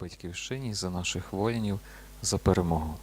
батьківщині, за наших воїнів, за перемогу.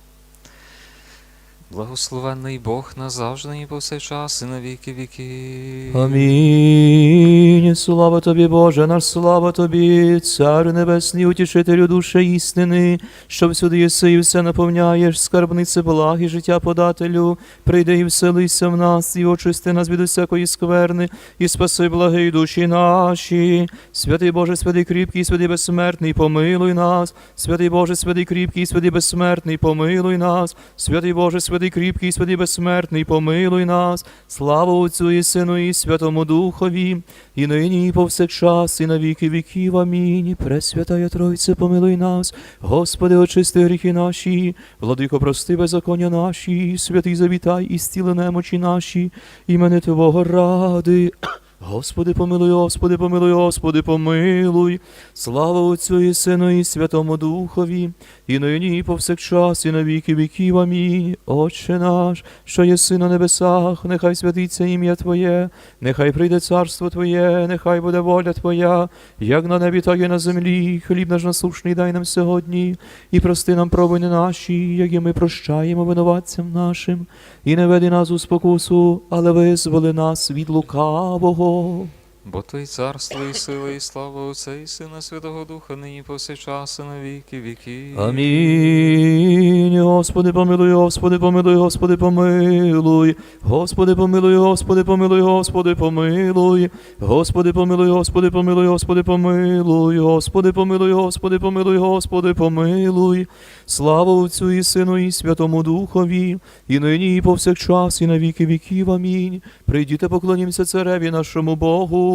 Благословенний Бог назавжди і повсякчас, і на віки віки. Амінь. Слава тобі, Боже, наш слава тобі, Цар Небесний, утішителю душі істини, що всюди єси і все наповняєш, скарбнице благ і життя подателю, прийди і вселися в нас, і очисти нас від усякої скверни, і спаси благи душі наші. Святий Боже, святий кріпкий, святий безсмертний, помилуй нас. Святий Боже, святий кріпкий, святий безсмертний, помилуй нас. Святий Боже, святий кріпкий, святий безсмертний, помилуй нас. Слава Отцю і Сину, і Святому Духові, і нині, і повсякчас, і на віки віків. Амінь. Пресвятая Тройце, помилуй нас. Господи, очисти гріхи наші, владико, прости беззаконня наші, святий завітай і стіли немочі наші, імени Твого ради. Господи, помилуй, Господи, помилуй, Господи, помилуй. Слава Отцю і Сину і Святому Духові, і нині, і повсякчас, і на віки віків. Амінь. Отче наш, що єси на небесах, нехай святиться ім'я Твоє, нехай прийде царство Твоє, нехай буде воля Твоя, як на небі, так і на землі. Хліб наш насушний дай нам сьогодні, і прости нам провини наші, як і ми прощаємо винуватцям нашим, і не веди нас у спокусу, але визволи нас від лукавого. Oh. Бо Твій царство і сила, і слава Отця і Сина Святого Духа, нині повсякчас, і на віки віки. Амінь. Господи, помилуй, Господи, помилуй, Господи, помилуй. Господи, помилуй, Господи, помилуй, Господи, помилуй. Господи, помилуй, Господи, помилуй, Господи, помилуй. Господи, помилуй, Господи, помилуй, Господи, помилуй. Слава Отцю і Сину і Святому Духові, і нині, і повсякчас, і на віки віків. Амінь. Прийдіте, поклонімося цареві нашому Богу.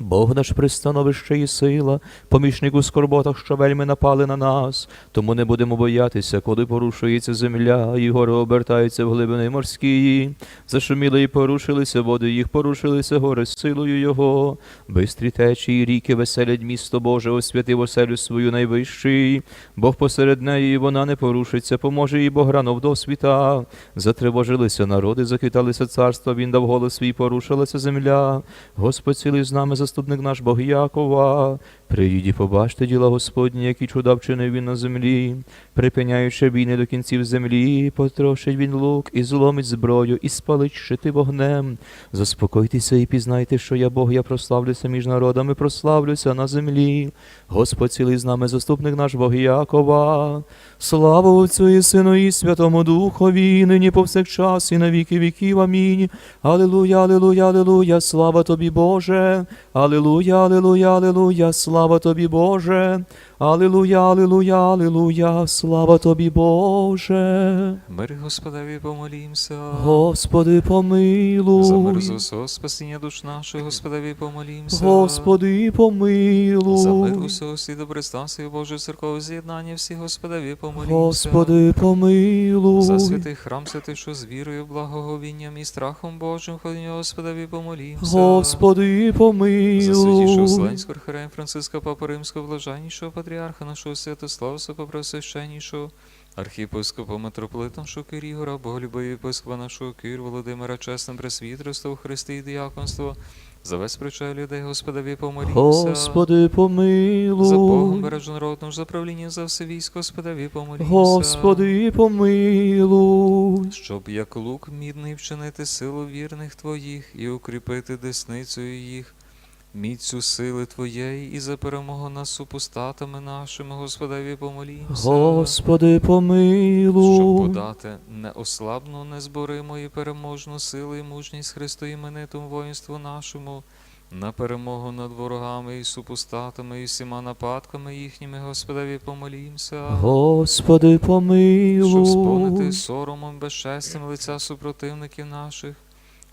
Бог наш пристановище і сила, помічник у скорботах, що вельми напали на нас, тому не будемо боятися, коли порушується земля, і гори обертаються в глибини морські. Зашуміли і порушилися води, їх порушилися гори силою Його. Бистрі течії ріки веселять місто Боже, освятив оселю свою найвищий. Бог посеред неї, і вона не порушиться, поможе їй Бог рано в досвіта. Затривожилися народи, захиталися царства, він дав голос свій, порушилася земля. Господь цілий з нами, заступник наш Бог Якова. Прийдіть побачте діла Господні, які чуда вчинив він на землі, припиняючи війни до кінців землі, потрошить він лук і зломить зброю, і спалить щити вогнем. Заспокойтеся і пізнайте, що я Бог, я прославлюся між народами, прославлюся на землі. Господь цілий з нами, заступник наш Бог Якова. Слава Отцю і Сину і Святому Духові, нині повсякчас і на віки віків. Амінь. Алілуя, алілуя, алілуя, слава тобі, Боже. Алілуя, алілуя, алілуя, слава тобі, Боже. Алілуя, алілуя, алілуя, слава тобі, Боже. Мир Господеві помолімся. Господи, За мир усього спасіння душ наших, Господеві помолімся. Господи, помилуй. За мир усього світу представся Боже церков з'єднання всі, Господеві помолімся. Господи, помилуй. За святий храм, святий, що з вірою, благоговінням і страхом Божим, ходіння Господеві помолімся. Господи, За помилуй. святішого Вселенського архиерея Франциска Папа Римського, блаженнішого патріарха нашого Святослава, Сопопросвященнішого, архієпископа митрополита нашого Кирігора, боголюбиві єпископа нашого Кир, Володимира, чесним пресвітерство у Христі і діяконство, за весь причай людей, Господові помолімся. Господи, помилуй. За Богом бережу народного, за правління за все військо, Господові помолімся. Господи, помилуй. Щоб як лук мідний вчинити силу вірних Твоїх і укріпити десницею їх, міцю сили Твоєї і за перемогу над супостатами нашими, Господеві помолімся. Господи, Щоб подати неослабну, незборимо і переможну силу і мужність Христу іменитому воїнству нашому, на перемогу над ворогами і супостатами, і всіма нападками їхніми, Господеві помолімся. Господи, Щоб сповнити соромом безчестям лиця супротивників наших,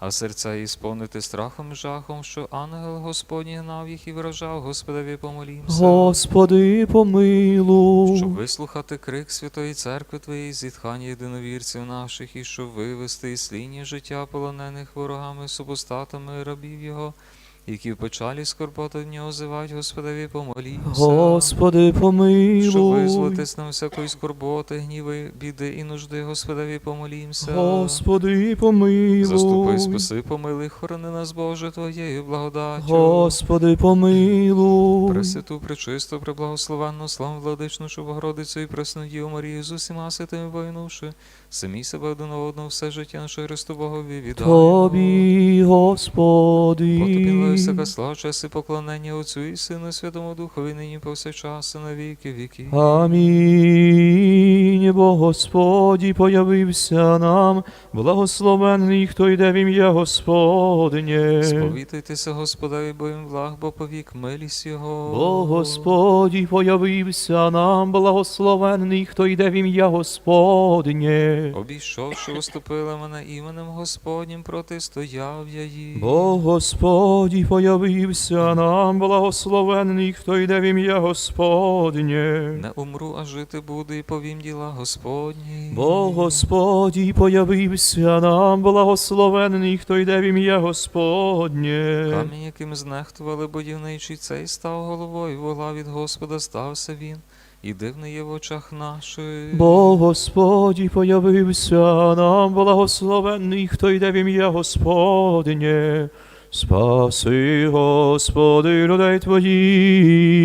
а серця її сповнити страхом і жахом, що ангел Господній гнав їх і вражав. Господи, помолімся. Господи, помилуй. Щоб вислухати крик Святої Церкви Твоєї, зітхання єдиновірців наших, і щоб вивести із сління життя полонених ворогами, супостатами рабів Його, які в печалі скорботи в нього зивають, Господеві помолімся. Господи, Щоб помилуй. визволитись нам всякої скорботи, гніви, біди і нужди, Господеві помолімся. Господи, помилуй. Заступи, спаси, помилуй, хорони нас, Боже, Твоєю благодаттю. Господи, помилуй. Пресвяту, пречисту, преблагословенну, славу владичну, Богородицю і пресну Діву Марію з усіма святими воїнувши, самі себе один одного все життя наше Христу Богові віддаємо. Тобі, Господи. Потопінлою всяка слава, честь і поклонення Отцю і Сину, Святому Духові, нині повсякчас і на віки віки. Амінь. Бо Господі появився нам, благословенний, хто йде в ім'я Господнє. Сповітуйтеся, Господеві, бо їм благ, бо повік милість Його. Бо Господі появився нам, благословенний, хто йде в ім'я Господнє. Обійшовши, уступили мене іменем Господнім, протистояв я їм. Бо Господі появився нам, благословенний, хто йде в ім'я Господнє. Не умру, а жити буду і повім діла Господні. Бо Господі появився нам, благословенний, хто йде в ім'я Господнє. Камінь, яким знехтували будівничий, цей став головою, вола від Господа стався він, і дивний є в очах наших. Бо Господі появився нам, благословенний, хто йде в ім'я Господнє. Спаси, Господи, людей Твоїх,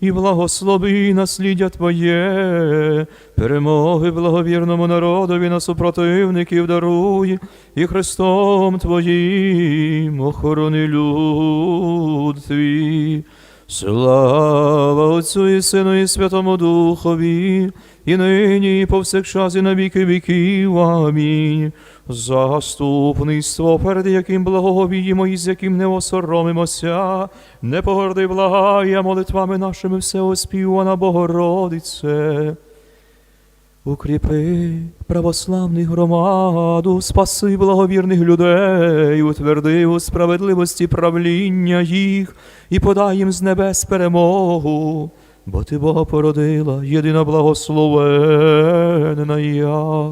і благослови насліддя Твоє, перемоги благовірному народові на супротивників даруй, і Христом Твоїм охорони люд Твій. Слава Отцю і Сину і Святому Духові, і нині, і повсякчас, і на віки віків. Амінь. Заступництво, перед яким благоговіємо і з яким не осоромимося, не погорди благає молитвами нашими всеоспівана Богородице. Укріпи православних громаду, спаси благовірних людей, утверди у справедливості правління їх і подай їм з небес перемогу, бо ти Бога породила, єдина благословенна я.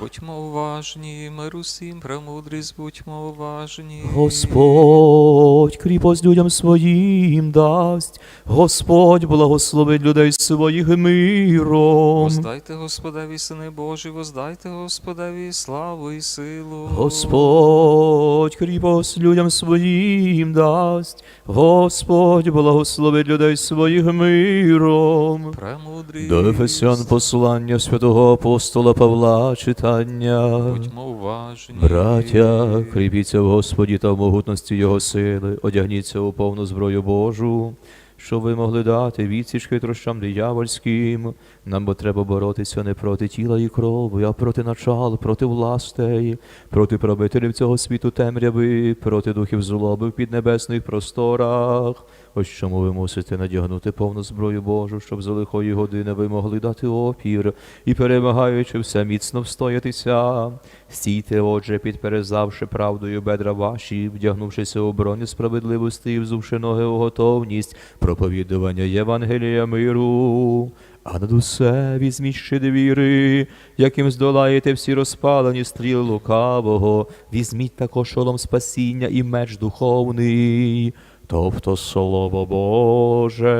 Будьмо уважні, мир усім, премудрість, будьмо уважні. Господь кріпость людям своїм дасть, Господь благословить людей своїх миром. Воздайте Господеві, сини Божі, воздайте Господеві славу і силу. Господь кріпость людям своїм дасть, Господь благословить людей своїх миром. Премудрість. До Ефесян послання святого апостола Павла читання. Будьмо уважні. Браття, кріпіться в Господі та в могутності Його сили, одягніться у повну зброю Божу, щоб ви могли дати відсіч хитрощам диявольським. Нам бо треба боротися не проти тіла і крови, а проти начал, проти властей, проти правителів цього світу темряви, проти духів злоби в піднебесних просторах. Ось чому ви мусите надягнути повну зброю Божу, щоб за лихої години ви могли дати опір і, перемагаючи все, міцно встоятися. Стійте, отже, підперезавши правдою бедра ваші, вдягнувшися у броню справедливості і взувши ноги у готовність проповідування Євангелія миру. А над усе візьміть щит віри, яким здолаєте всі розпалені стріли лукавого, візьміть також шолом спасіння і меч духовний, тобто Слово Боже.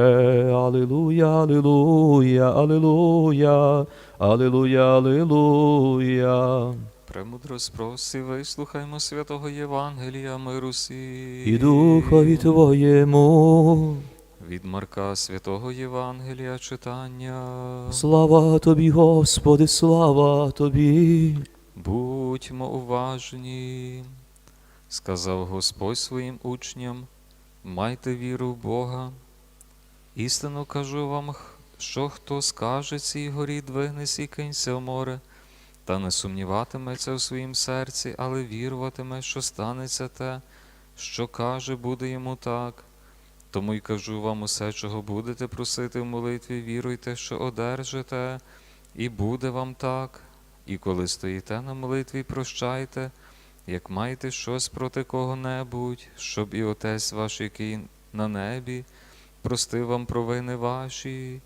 Алілуя, алілуя, алілуя, алілуя, алілуя. Премудро спроси, вислухаймо святого Євангелія миру сі. І духові Твоєму. Від Марка святого Євангелія читання. Слава Тобі, Господи, слава Тобі. Будьмо уважні, сказав Господь своїм учням, майте віру в Бога. Істину кажу вам, що хто скаже цій горі, двигнись і кинься в море, та не сумніватиметься у своїм серці, але віруватиме, що станеться те, що каже, буде йому так. Тому й кажу вам усе, чого будете просити в молитві, віруйте, що одержите, і буде вам так. І коли стоїте на молитві, прощайте, як маєте щось проти кого-небудь, щоб і Отець ваш, який на небі, простив вам провини ваші.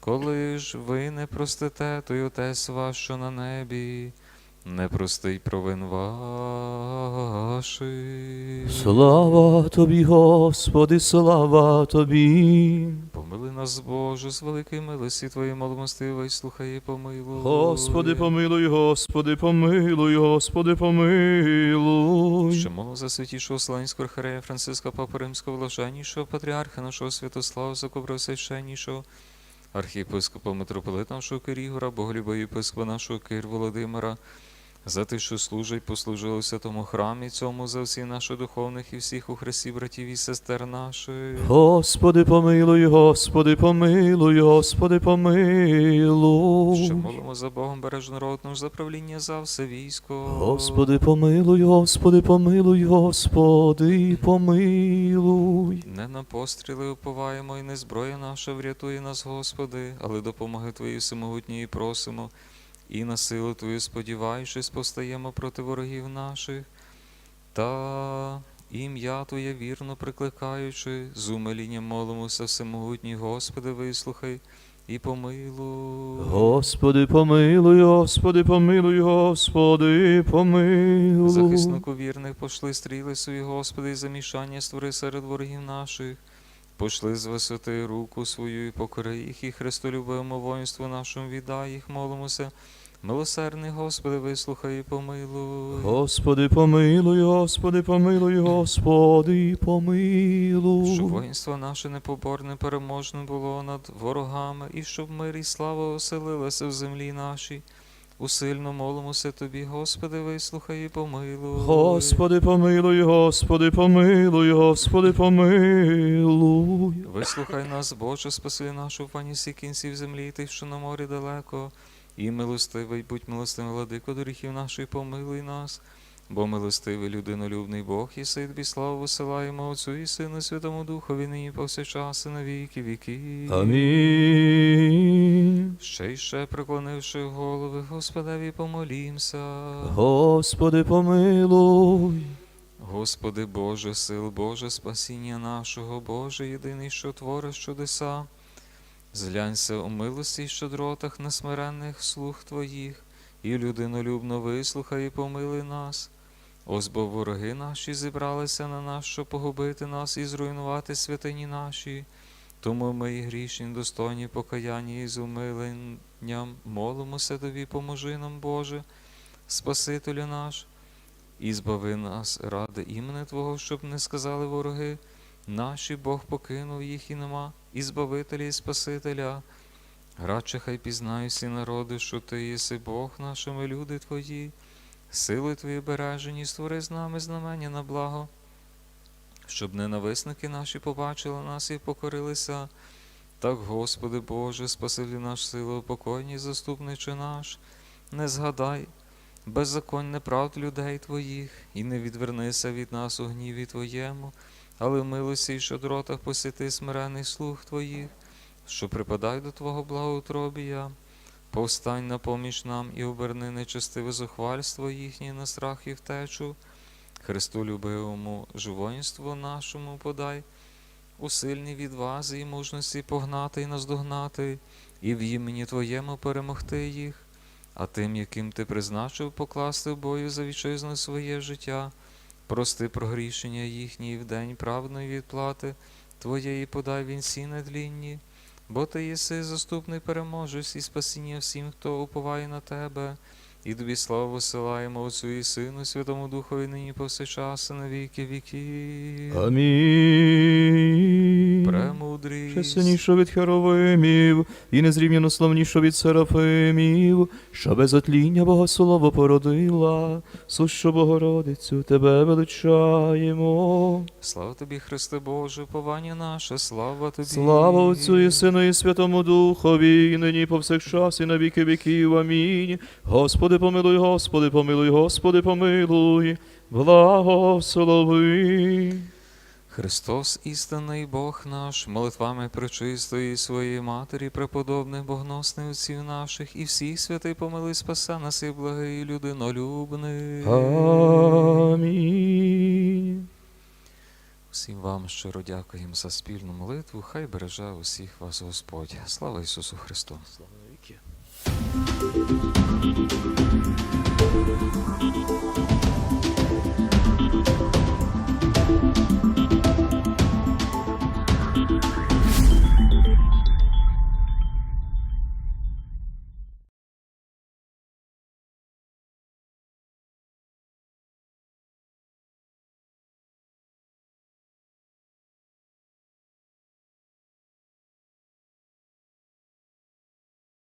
Коли ж ви не простите, то й Отець ваш, що на небі, не простить провин ваших. Слава тобі, Господи, слава тобі. Нас, Боже, з великої милості Твоєї маломостивої, слухай і помилуй. Господи, помилуй, Господи, помилуй, Господи, помилуй. Ще молу за святішого Славянського архарея Франциска Папа Римського блаженнішого патріарха нашого Святослава Закобросвященнішого, архієпископа митрополита нашого Кирігора, Боголюба єпископа нашого Кир Володимира, за те, що служить, послужили в святому храмі цьому, за всіх наших духовних і всіх у Христі братів і сестер наших. Господи, помилуй, Господи, помилуй, Господи, помилуй. Що молимо за Богом береж народ наш за правління за все військо. Господи, помилуй, Господи, помилуй, Господи, помилуй. Не на постріли уповаємо, і не зброя наша врятує нас, Господи, але допомоги Твої всемогутньої просимо, і на силу Твою сподіваючись, постаємо проти ворогів наших, та ім'я Твоє вірно прикликаючи, з умилінням молимося, всемогутній Господи, вислухай і помилуй. Господи, помилуй, Господи, помилуй, Господи, помилуй. Захиснику вірних пошли стріли свої, Господи, і замішання створи серед ворогів наших. Пошли з висоти руку свою і покори їх, і Христолюбивому воїнству нашому віддай їх, молимося. Милосердний Господи, вислухай і помилуй. Господи, помилуй, Господи, помилуй, Господи, Щоб помилуй. воїнство наше непоборне, переможне було над ворогами, і щоб мир і слава оселилася в землі нашій. Усильно молимося Тобі, Господи, вислухай і помилуй. Господи, помилуй, Господи, помилуй, Господи, помилуй. Вислухай нас, Боже, спаси нашу пані всі кінців землі, і тих, що на морі далеко, і милостивий, будь милостивий, владико доріхів нашої, помилуй нас, бо милостивий людинолюбний Бог, і тобі славу висилаємо Отцю і Сину, Святому Духові, нині повсякчас і на віки віки. Амінь. Ще й ще преклонивши голови, Господеві помолімся. Господи, помилуй. Господи Боже, сил Боже, спасіння нашого, Боже, єдиний, що твориш чудеса. Зглянься у милості й щедротах несмиренних слуг Твоїх, і людинолюбно вислухай і помили нас. Ось бо вороги наші зібралися на нас, щоб погубити нас і зруйнувати святині наші. Тому ми і грішні, достойні покаяння і з умиленням молимося Тобі, поможи нам, Боже, Спасителю наш, і збави нас ради імени Твого, щоб не сказали вороги, наші Бог покинув їх і нема, і Збавителя, і Спасителя. Радше хай пізнають всі народи, що Ти єси Бог нашими люди Твої, сили Твої бережені, створи з нами знамення на благо, щоб ненависники наші побачили нас і покорилися. Так, Господи Боже, спасибі наш силу, покойній заступниче наш, не згадай беззаконь неправд людей Твоїх, і не відвернися від нас у гніві Твоєму, але в милості й щодротах посіти смирений слух Твоїх, що припадай до Твого благоутробія. Повстань на поміч нам і оберни нечестиве зухвальство їхнє на страх і втечу. Христу любивому живоїнству нашому подай, у сильній відвазі і мужності погнати і наздогнати, і в імені Твоєму перемогти їх, а тим, яким ти призначив покласти в бою за вітчизну своє життя, прости прогрішення їхні в день правної відплати Твоєї подай він вінці недлінні, бо ти єси заступний переможець і спасіння всім, хто уповає на тебе, і тобі славу силаємо Отцю і Сину, Святому Духові нині повсякчас і на віки віків. Амінь. Премудрість. Ще сильніше від херовимів, і незрівняно славніше від серафимів, що без отління Богослово породила, сущу Богородицю тебе величаємо. Слава тобі, Христе Боже, повання наше, слава тобі. Слава Отцю і Сину і Святому Духові, і нині повсякчас і на віки віків. Амінь. Господи, помилуй, Господи, помилуй, Господи, помилуй, благослови. Христос, істинний Бог наш, молитвами пречистої своєї Матері, преподобних богносних отців наших, і всіх святих помили, спаса нас і благий людинолюбний. Амінь. Всім вам щиро дякуємо за спільну молитву. Хай береже усіх вас Господь. Слава Ісусу Христу! Слава віки!